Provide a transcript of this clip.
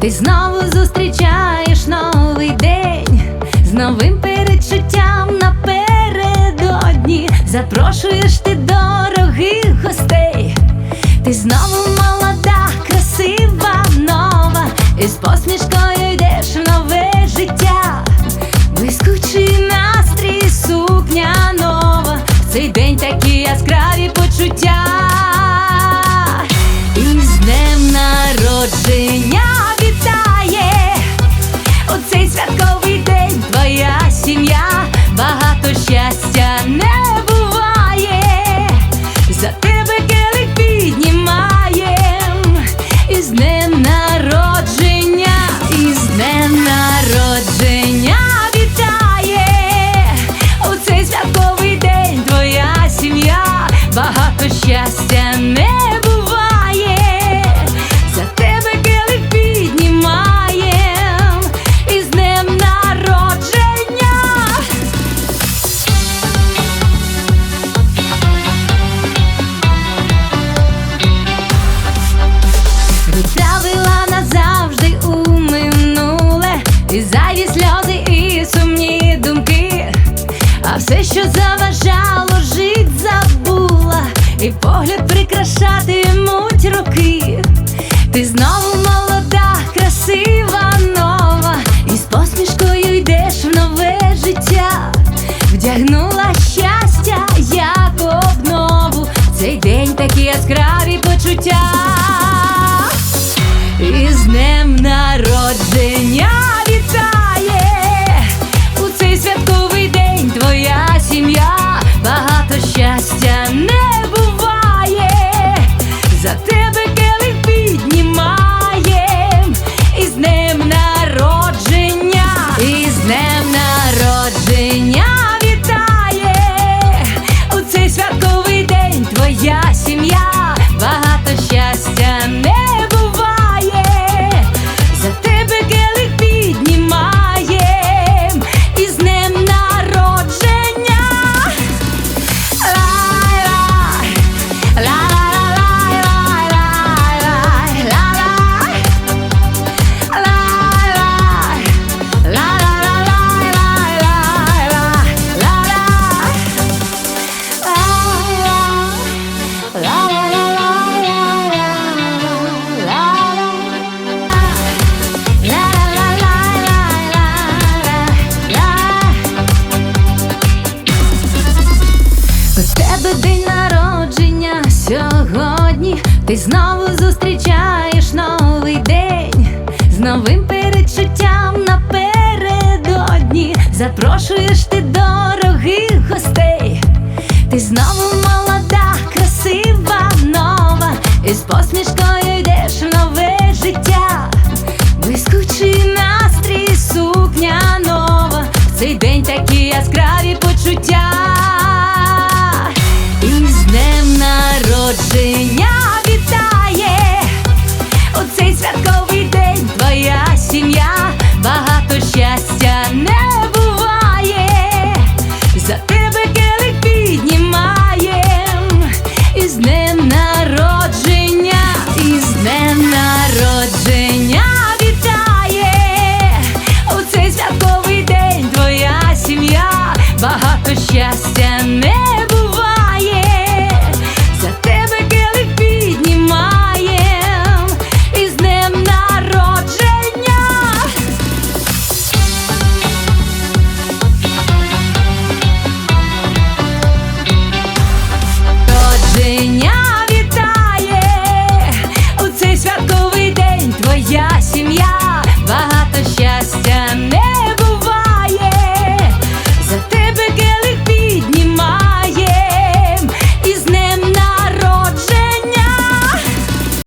Ти знову зустрічаєш новий день з новим передчуттям напередодні. Запрошуєш ти дорогих гостей. Ти знову молода, красива, нова із посмішка. все, що заважало, жить, забула, і погляд прикрашатимуть роки. Ти знову молода, красива нова, і з посмішкою йдеш в нове життя, вдягнула щастя. Ти знову зустрічаєш новий день з новим перечуттям напередодні. Запрошуєш ти дорогих гостей. Ти знову молода, красива, нова, і з посмішкою йдеш в нове життя, блискучий настрій, сукня нова. В цей день такі яскраві почуття.